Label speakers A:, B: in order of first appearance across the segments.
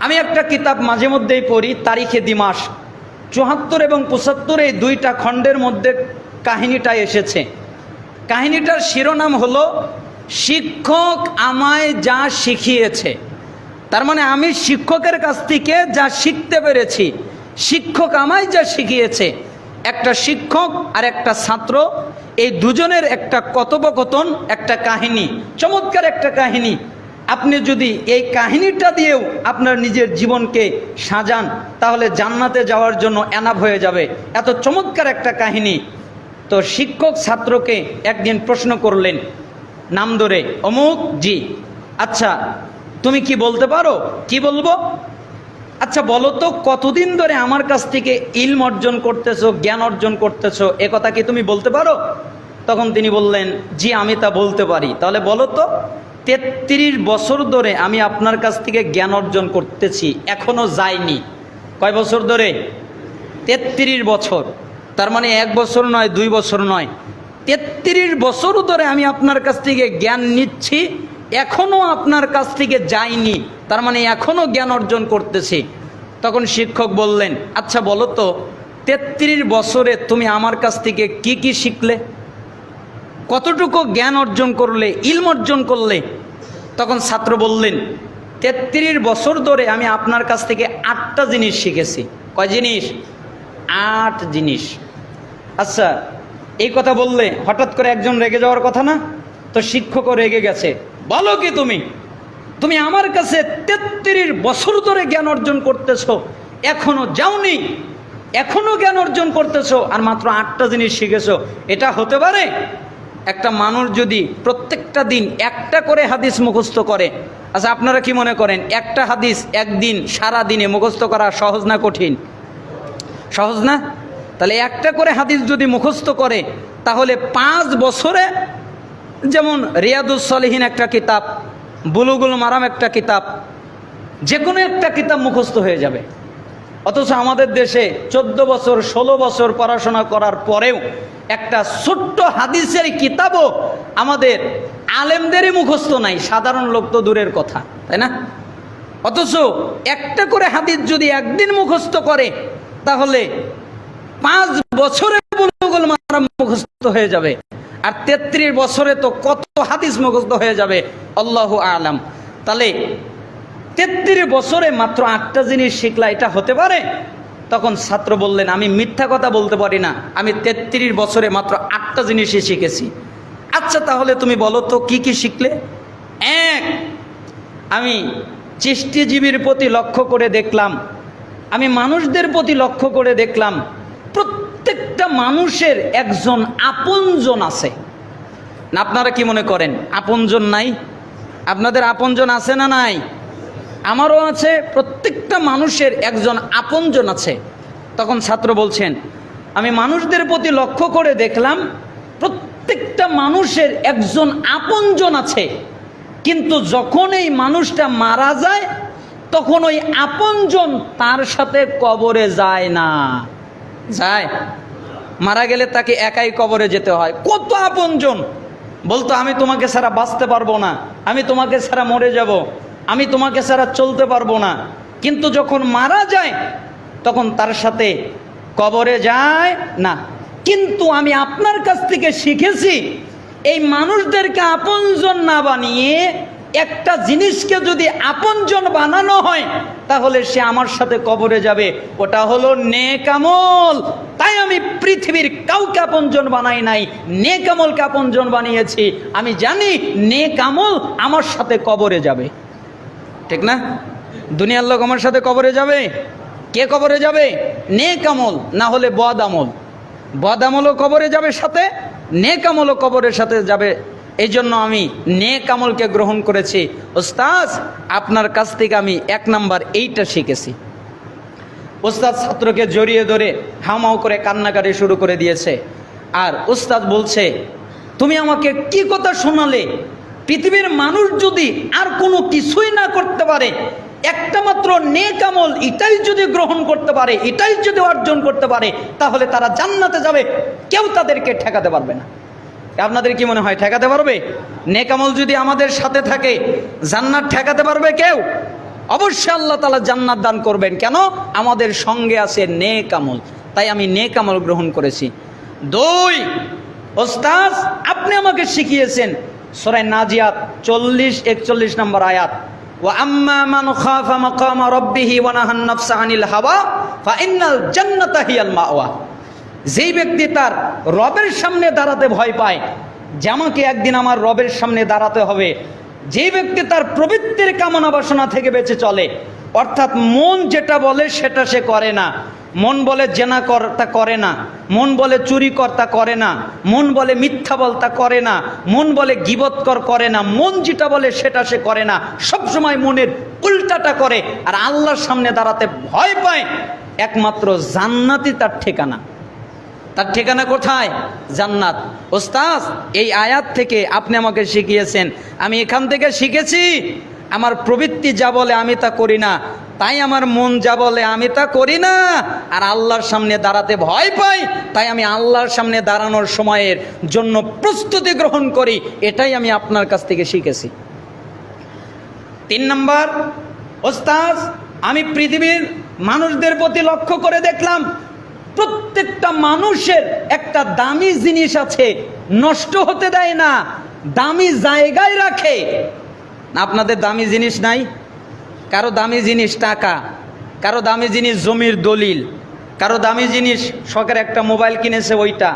A: আমি একটা কিতাব মাঝে মধ্যেই পড়ি, তারিখে দিমাস। চুয়াত্তর এবং পঁচাত্তর এই দুইটা খণ্ডের মধ্যে কাহিনীটা এসেছে। কাহিনীটার শিরোনাম হলো, শিক্ষক আমায় যা শিখিয়েছে। তার মানে আমি শিক্ষকের কাছ থেকে যা শিখতে পেরেছি, শিক্ষক আমায় যা শিখিয়েছে। একটা শিক্ষক আর একটা ছাত্র, এই দুজনের একটা কথোপকথন, একটা কাহিনী, চমৎকার একটা কাহিনী। আপনি যদি এই কাহিনীটা দিয়েও আপনার নিজের জীবনকে সাজান, তাহলে জান্নাতে যাওয়ার জন্য এনাফ হয়ে যাবে। এত চমৎকার একটা কাহিনী। তো শিক্ষক ছাত্রকে একদিন প্রশ্ন করলেন, নাম ধরে, অমুক? জি। আচ্ছা তুমি কি বলতে পারো? কি বলব? আচ্ছা বলো তো, কতদিন ধরে আমার কাছ থেকে ইলম অর্জন করতেছো, জ্ঞান অর্জন করতেছো, এ কথা কি তুমি বলতে পারো? তখন তিনি বললেন, জি, আমি তা বলতে পারি। তাহলে বলো তো। তেত্রিশ বছর ধরে আমি আপনার কাছ থেকে জ্ঞান অর্জন করতেছি এখনও যাইনি। কয় বছর ধরে? তেত্রিশ বছর। তার মানে এক বছর নয়, দুই বছর নয়। তেত্রিশ বছর ধরে আমি আপনার কাছ থেকে জ্ঞান নিচ্ছি এখনও আপনার কাছ থেকে যাইনি। তার মানে এখনও জ্ঞান অর্জন করতেছি। তখন শিক্ষক বললেন আচ্ছা বলো তো, তেত্রিশ বছরে তুমি আমার কাছ থেকে কি কি শিখলে? কতটুকু জ্ঞান অর্জন করলে, ইলম অর্জন করলে? তখন ছাত্র বললেন, তেত্রিশ বছর ধরে আমি আপনার কাছ থেকে আটটা জিনিস শিখেছি। কয় জিনিস? আট জিনিস। আচ্ছা এই কথা বললে হঠাৎ করে একজন রেগে যাওয়ার কথা না? তো শিক্ষকও রেগে গেছে, বলো কি তুমি? তুমি আমার কাছে তেত্রিশ বছর ধরে জ্ঞান অর্জন করতেছো, এখনও যাওনি? এখনও জ্ঞান অর্জন করতেছো, আর মাত্র আটটা জিনিস শিখেছো, এটা হতে পারে? একটা মানুষ যদি প্রত্যেকটা দিন একটা করে হাদিস মুখস্থ করে আচ্ছা আপনারা কি মনে করেন, একটা হাদিস একদিন সারা দিনে মুখস্থ করা সহজ না কঠিন? সহজ না? তাহলে একটা করে হাদিস যদি মুখস্থ করে, তাহলে পাঁচ বছরে, যেমন রিয়াদুস সলিহীন একটা কিতাব, বুলুগুল মারাম একটা কিতাব যে কোনো একটা কিতাব মুখস্থ হয়ে যাবে। অথচ আমাদের দেশে চোদ্দ বছর, ষোলো বছর পড়াশোনা করার পরেও একটা ছোট্ট হাদিসের কিতাবও আমাদের আলেমদেরই মুখস্থ নাই, সাধারণ লোক তো দূরের কথা, তাই না? অথচ একটা করে হাদিস যদি একদিন মুখস্থ করে, তাহলে পাঁচ বছরে বুলুগুল মুখস্থ হয়ে যাবে, আর তেত্রিশ বছরে তো কত হাদিস মুখস্থ হয়ে যাবে, আল্লাহ আলাম। তাহলে তেত্রিশ বছরে মাত্র আটটা জিনিস শিখলা, এটা হতে পারে? তখন ছাত্র বললেন, আমি মিথ্যা কথা বলতে পারি না। আমি তেত্রিশ বছরে মাত্র আটটা জিনিসই শিখেছি। আচ্ছা তাহলে তুমি বলো তো, কি কি শিখলে? এক, আমি চেষ্টিজীবীর প্রতি লক্ষ্য করে দেখলাম। আমি মানুষদের প্রতি লক্ষ্য করে দেখলাম। প্রত্যেকটা মানুষের একজন আপনজন আছে। আপনারা কি মনে করেন, আপনজন নাই? আপনাদের আপনজন আছে না নাই? আমারও আছে, প্রত্যেকটা মানুষের একজন আপনজন আছে। তখন ছাত্র বলছেন, আমি মানুষদের প্রতি লক্ষ্য করে দেখলাম, প্রত্যেকটা মানুষের একজন আপনজন আছে। কিন্তু যখন এই মানুষটা মারা যায়, তখন ওই আপনজন তার সাথে কবরে যায় না। যায়। মারা গেলে তাকে একাই কবরে যেতে হয়। কত আপনজন! বলতো, আমি তোমাকে ছাড়া বাঁচতে পারব না। আমি তোমাকে ছাড়া মরে যাব। আমি তোমাকে ছাড়া চলতে পারব না। কিন্তু যখন মারা যায়, তখন তার সাথে কবরে যায় না। কিন্তু আমি আপনার কাছ থেকে শিখেছি, এই মানুষদেরকে আপনজন না বানিয়ে একটা জিনিসকে যদি আপনজন বানানো হয়, তাহলে সে আমার সাথে কবরে যাবে। ওটা হলো নেকামল তাই আমি পৃথিবীর কাউকে আপনজন বানাই নাই নেকামলকে আপনজন বানিয়েছি। আমি জানি নেকামল আমার সাথে কবরে যাবে। ঠিক না? দুনিয়ার লোক আমার সাথে কবরে যাবে? কে কবরে যাবে? নেক আমল, না হলে বদ আমল। বদ আমলও কবরে যাবে সাথে, নেক আমলও কবরের সাথে যাবে। এই জন্য আমি নেক আমলকে গ্রহণ করেছি। ওস্তাজ আপনার কাছ থেকে আমি এক নাম্বার এইটা শিখেছি। ওস্তাদ ছাত্রকে জড়িয়ে ধরে হামাও করে কান্নাকাটি শুরু করে দিয়েছে। আর ওস্তাদ বলছে, তুমি আমাকে কি কথা শোনালে? পৃথিবীর মানুষ যদি আর কোনো কিছুই না করতে পারে, একটা মাত্র নেক আমল এটাই যদি গ্রহণ করতে পারে, এটাই যদি অর্জন করতে পারে, তাহলে তারা জান্নাতে যাবে। কেউ তাদেরকে ঠেকাতে পারবে না। আপনাদের কি মনে হয়, ঠেকাতে পারবে? নেক আমল যদি আমাদের সাথে থাকে, জান্নাত ঠেকাতে পারবে কেউ? অবশ্যই আল্লাহ তালা জান্নাত দান করবেন। কেন? আমাদের সঙ্গে আছে নেক আমল। তাই আমি নেক আমল গ্রহণ করেছি। দুই ওস্তাজ আপনি আমাকে শিখিয়েছেন সরাই নাজিয়াত চল্লিশ, একচল্লিশ নম্বর আয়াত। খাফা মাকামা রব্বিহি ওয়া নাহান নাফসা আনিল হাওয়া, ফা ইন্নাল জান্নাতা হিয়াল মাওয়া। যেই ব্যক্তি তার রবের সামনে দাঁড়াতে ভয় পায়, যে আমাকে একদিন আমার রবের সামনে দাঁড়াতে হবে। যে ব্যক্তি তার প্রবৃত্তির কামনা বাসনা থেকে বেঁচে চলে, অর্থাৎ মন যেটা বলে সেটা সে করে না। মন বলে জেনা কর তা করে না। মন বলে চুরি কর্তা করে না। মন বলে মিথ্যা বল তা করে না। মন বলে গিবৎকর করে না। মন যেটা বলে সেটা সে করে না। সবসময় মনের উল্টাটা করে। আর আল্লাহর সামনে দাঁড়াতে ভয় পায়। একমাত্র জান্নাতি তার ঠিকানা। তার ঠিকানা কোথায়? জান্নাত। ওস্তাজ এই আয়াত থেকে আপনি আমাকে শিখিয়েছেন। আমি এখান থেকে শিখেছি। আমার প্রবৃত্তি যা বলে আমি তা করি না। তাই আমার মন যা বলে, আমি তা করি না। আর আল্লাহর সামনে দাঁড়াতে ভয় পাই, তাই আমি আল্লাহর সামনে দাঁড়ানোর সময়ের জন্য প্রস্তুতি গ্রহণ করি, এটাই আমি আপনার কাছ থেকে শিখেছি। তিন নম্বর ওস্তাজ আমি পৃথিবীর মানুষদের প্রতি লক্ষ্য করে দেখলাম, প্রত্যেকটা মানুষের একটা দামি জিনিস আছে, নষ্ট হতে দেয় না, দামি জায়গায় রাখে। আপনাদের দামি জিনিস নাই? কারও দামি জিনিস টাকা, কারও দামি জিনিস জমির দলিল, কারও দামি জিনিস শখের একটা মোবাইল কিনেছে ওইটা।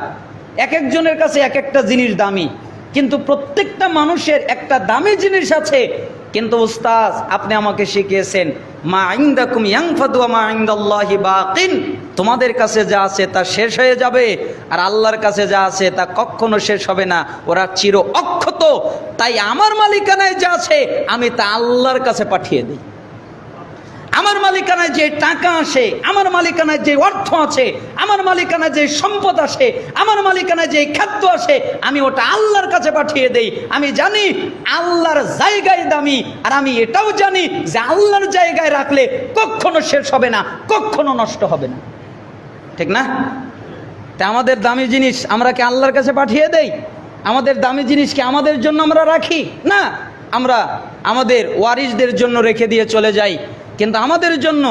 A: এক একজনের কাছে এক একটা জিনিস দামি, কিন্তু প্রত্যেকটা মানুষের একটা দামি জিনিস আছে। কিন্তু উস্তাজ আপনি আমাকে শিখিয়েছেন, মা আইন্দাকুম ইয়াংফাদু মা আইন্দাল্লাহি বাকিন। তোমাদের কাছে যা আছে তা শেষ হয়ে যাবে, আর আল্লাহর কাছে যা আছে তা কখনো শেষ হবে না। ওরা চির অক্ষত, তাই আমার মালিকানায় যা আছে আমি তা আল্লাহর কাছে পাঠিয়ে দিই। মালিকানায় যে টাকা আসে, আমার মালিকানায় যে অর্থ আছে, আমার মালিকানায় যে সম্পদ আসে, আমার মালিকানায় যে খাদ্য আসে, আমি ওটা আল্লাহর কাছে পাঠিয়ে দেই। আমি জানি আল্লাহর জায়গায় দামি, আর আমি এটাও জানি যে আল্লাহর জায়গায় রাখলে কখনো শেষ হবে না, কখনো নষ্ট হবে না। ঠিক না? তা আমাদের দামি জিনিস আমরা কি আল্লাহর কাছে পাঠিয়ে দেই? আমাদের দামি জিনিসকে আমাদের জন্য আমরা রাখি? না, আমরা আমাদের ওয়ারিসদের জন্য রেখে দিয়ে চলে যাই। কিন্তু আমাদের জন্য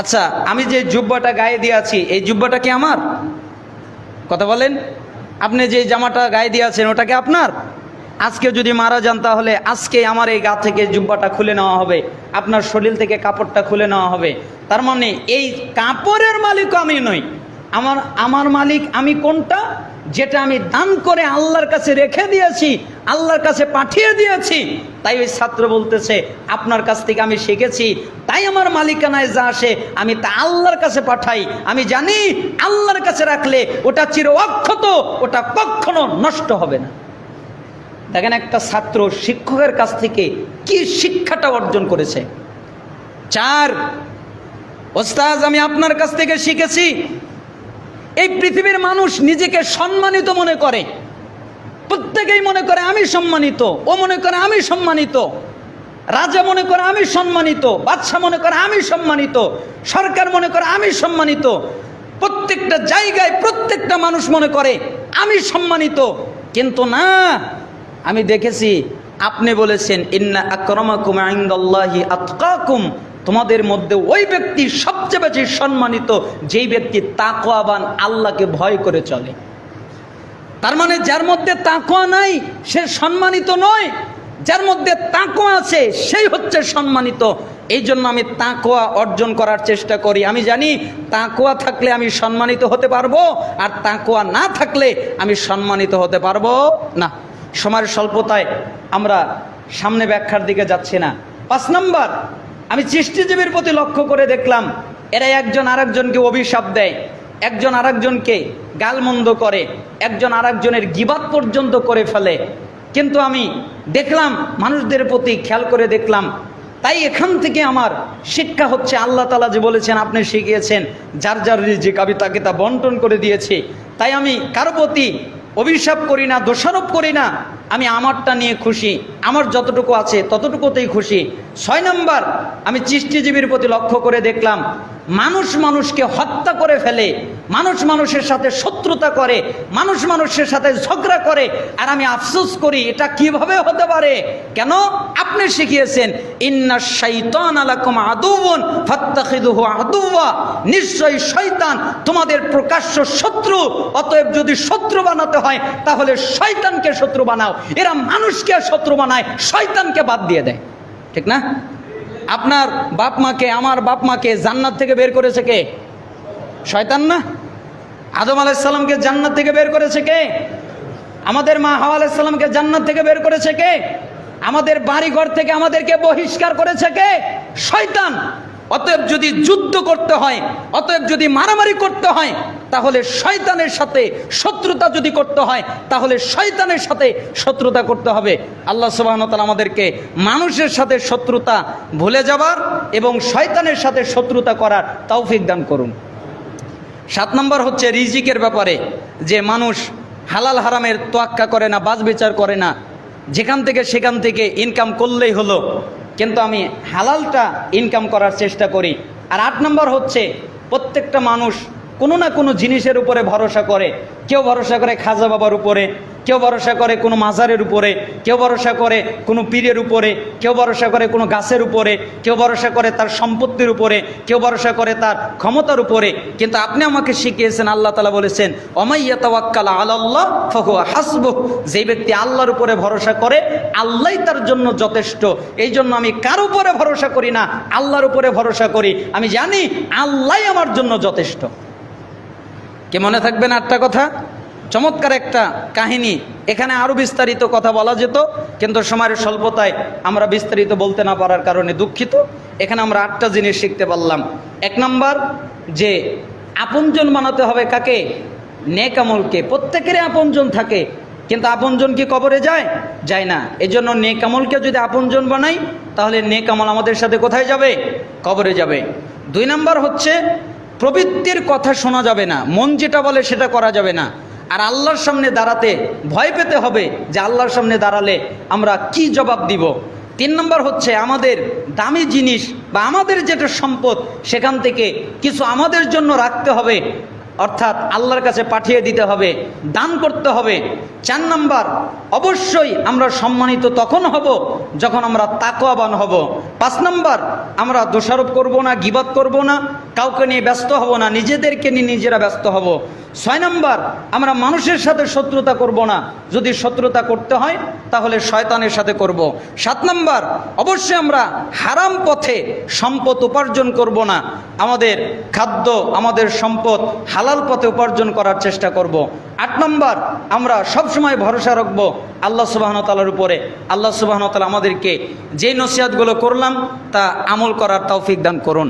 A: আচ্ছা আমি যে জুব্বাটা গায়ে দিয়ে আছি, এই জুব্বাটা কি আমার? কথা বলেন। আপনি যে জামাটা গায়ে দিয়ে আছেন, ওটা কি আপনার? আজকে যদি মারা যান তাহলে আজকে আমার এই গা থেকে জুব্বাটা খুলে নেওয়া হবে, আপনার শরীর থেকে কাপড়টা খুলে নেওয়া হবে। তার মানে এই কাপড়ের মালিকও আমি নই। আমার আমার মালিক আমি কোনটা? যেটা আমি দান করে আল্লাহর কাছে রেখে দিয়েছি, আল্লাহর কাছে পাঠিয়ে দিয়েছি। তাই ওই ছাত্র বলতেছে, আপনার কাছ থেকে আমি শিখেছি, তাই আমার মালিকানায় যা আসে, আমি তা আল্লাহর কাছে পাঠাই। আমি জানি আল্লাহর কাছে রাখলে ওটা চির অক্ষত, ওটা কখনো নষ্ট হবে না। দেখেন একটা ছাত্র শিক্ষকের কাছ থেকে কি শিক্ষাটা অর্জন করেছে। চার ওস্তাজ আমি আপনার কাছ থেকে শিখেছি এই পৃথিবীর মানুষ নিজেকে সম্মানিত মনে করে। প্রত্যেকেই মনে করে আমি সম্মানিত, ও মনে করে আমি সম্মানিত, রাজা মনে করে আমি সম্মানিত, বাদশাহ মনে করে আমি সম্মানিত, সরকার মনে করে আমি সম্মানিত। প্রত্যেকটা জায়গায় প্রত্যেকটা মানুষ মনে করে, আমি সম্মানিত। কিন্তু না, আমি দেখেছি, আপনি বলেছেন, ইন্না আক্রমাকুম আইন্দাল্লাহি আতকাকুম। তোমাদের মধ্যে ওই ব্যক্তি সবচেয়ে বেশি সম্মানিত, যেই ব্যক্তি তাকওয়াবান, আল্লাহকে ভয় করে চলে। তার মানে যার মধ্যে তাকওয়া নাই, সে সম্মানিত নয়। যার মধ্যে তাকওয়া আছে, সেই হচ্ছে সম্মানিত। এই জন্য আমি তাকওয়া অর্জন করার চেষ্টা করি। আমি জানি তাকওয়া থাকলে আমি সম্মানিত হতে পারব, আর তাকওয়া না থাকলে আমি সম্মানিত হতে পারব না। সময়ের স্বল্পতায় আমরা সামনে ব্যাখ্যার দিকে যাচ্ছি না। পাঁচ নাম্বার আমি সৃষ্টিজীবীর প্রতি লক্ষ্য করে দেখলাম, এরা একজন আরেকজনকে অভিশাপ দেয়, একজন আরেকজনকে গালমন্দ করে, একজন আরেকজনের গিবাদ পর্যন্ত করে ফেলে। কিন্তু আমি দেখলাম, মানুষদের প্রতি খেয়াল করে দেখলাম, তাই এখান থেকে আমার শিক্ষা হচ্ছে, আল্লাহ তালা যে বলেছেন, আপনি শিখিয়েছেন, যার যার যে আমি তাকে তা বন্টন করে দিয়েছি। তাই আমি কারও প্রতি অভিশাপ করি না, দোষারোপ করি না আমি আমারটা নিয়ে খুশি। আমার যতটুকু আছে ততটুকুতেই খুশি। ছয় নম্বর, আমি চিষ্টিজীবীর প্রতি লক্ষ্য করে দেখলাম, মানুষ মানুষকে হত্যা করে ফেলে, মানুষ মানুষের সাথে শত্রুতা করে, মানুষ মানুষের সাথে ঝগড়া করে। আর আমি আফসোস করি, এটা কীভাবে হতে পারে? কেন? আপনি শিখিয়েছেন, ইন্না শাইতান আলাকুম আদুবুন ফাত্তাখিদুহু আদুওয়া। নিশ্চয়ই শয়তান তোমাদের প্রকাশ্য শত্রু। অতএব যদি শত্রু বানাতে হয়, তাহলে শয়তানকে শত্রু বানাও। এরা মানুষকে শত্রু বানায়, শয়তানকে বাদ দিয়ে দেয়। ঠিক না? আপনার বাপ মাকে, আমার বাপ মাকে জান্নাত থেকে বের করেছে কে? শয়তান না? আদম আলাইসাল্লামকে জান্নাত থেকে বের করেছে কে? আমাদের মা হাওয়া আলাইসাল্লামকে জান্নাত থেকে বের করেছে কে? আমাদের বাড়ি ঘর থেকে আমাদেরকে বহিষ্কার করেছে কে? শয়তান। অতএব যদি যুদ্ধ করতে হয়, অতএব যদি মারামারি করতে হয় তাহলে শয়তানের সাথে শত্রুতা যদি করতে হয়, তাহলে শয়তানের সাথে শত্রুতা করতে হবে। আল্লাহ সুবাহতাল আমাদেরকে মানুষের সাথে শত্রুতা ভুলে যাবার এবং শয়তানের সাথে শত্রুতা করার তৌফিক দান করুন। সাত নম্বর হচ্ছে রিজিকের ব্যাপারে, যে মানুষ হালাল হারামের তোয়াক্কা করে না বাজ বিচার করে না, যেখান থেকে সেখান থেকে ইনকাম করলেই হলো। কিন্তু আমি হালালটা ইনকাম করার চেষ্টা করি। আর আট নম্বর হচ্ছে প্রত্যেকটা মানুষ কোনো না কোনো জিনিসের উপরে ভরসা করে। কেউ ভরসা করে খাজা বাবার উপরে, কেউ ভরসা করে কোনো মাজারের উপরে, কেউ ভরসা করে কোনো পীরের উপরে, কেউ ভরসা করে কোনো গাছের উপরে, কেউ ভরসা করে তার সম্পত্তির উপরে, কেউ ভরসা করে তার ক্ষমতার উপরে। কিন্তু আপনি আমাকে শিখিয়েছেন, আল্লাহ তালা বলেছেন অমাইয়া তাওয়াক্কাল আল্লাহ ফহু হাসবুক। যে ব্যক্তি আল্লাহর উপরে ভরসা করে, আল্লাহই তার জন্য যথেষ্ট। এই জন্য আমি কার উপরে ভরসা করি না, আল্লাহর উপরে ভরসা করি। আমি জানি আল্লাহই আমার জন্য যথেষ্ট। কে মনে থাকবেন আটটা কথা? চমৎকার একটা কাহিনী। এখানে আরও বিস্তারিত কথা বলা যেত, কিন্তু সময়ের স্বল্পতায় আমরা বিস্তারিত বলতে না পারার কারণে দুঃখিত। এখানে আমরা আটটা জিনিস শিখতে পারলাম। এক নাম্বার, যে আপনজন বানাতে হবে কাকে? নেকামলকে প্রত্যেকেরই আপনজন থাকে, কিন্তু আপনজন কি কবরে যায়? যায় না। এই জন্য নেকামলকে যদি আপনজন বানাই, তাহলে নেকামল আমাদের সাথে কোথায় যাবে? কবরে যাবে। দুই নাম্বার হচ্ছে প্রবৃত্তির কথা শোনা যাবে না, মন যেটা বলে সেটা করা যাবে না। আর আল্লাহর সামনে দাঁড়াতে ভয় পেতে হবে যে আল্লাহর সামনে দাঁড়ালে আমরা কি জবাব দিব। তিন নম্বর হচ্ছে আমাদের দামি জিনিস বা আমাদের যেটা সম্পদ, সেখান থেকে কিছু আমাদের জন্য রাখতে হবে। অর্থাৎ আল্লাহর কাছে পাঠিয়ে দিতে হবে, দান করতে হবে। চার নম্বর, অবশ্যই আমরা সম্মানিত তখন হব যখন আমরা তাকোয়াবান হব। পাঁচ নম্বর, আমরা দোষারোপ করব না, গিবাদ করব না। কাউকে নিয়ে ব্যস্ত হব না, নিজেদেরকে নিয়ে নিজেরা ব্যস্ত হব। ছয় নম্বর, আমরা মানুষের সাথে শত্রুতা করব না। যদি শত্রুতা করতে হয়, তাহলে শয়তানের সাথে করব। সাত নম্বর, অবশ্যই আমরা হারাম পথে সম্পদ উপার্জন করব না। আমাদের খাদ্য, আমাদের সম্পদ হালাল পথে উপার্জন করার চেষ্টা করব। আট নম্বর, আমরা সবসময় ভরসা রাখব আল্লাহ সুবাহনতালার উপরে। আল্লাহ সুবাহনতালা আমাদেরকে যে নসিহাতগুলো করলাম, তা আমল করার তৌফিক দান করুন।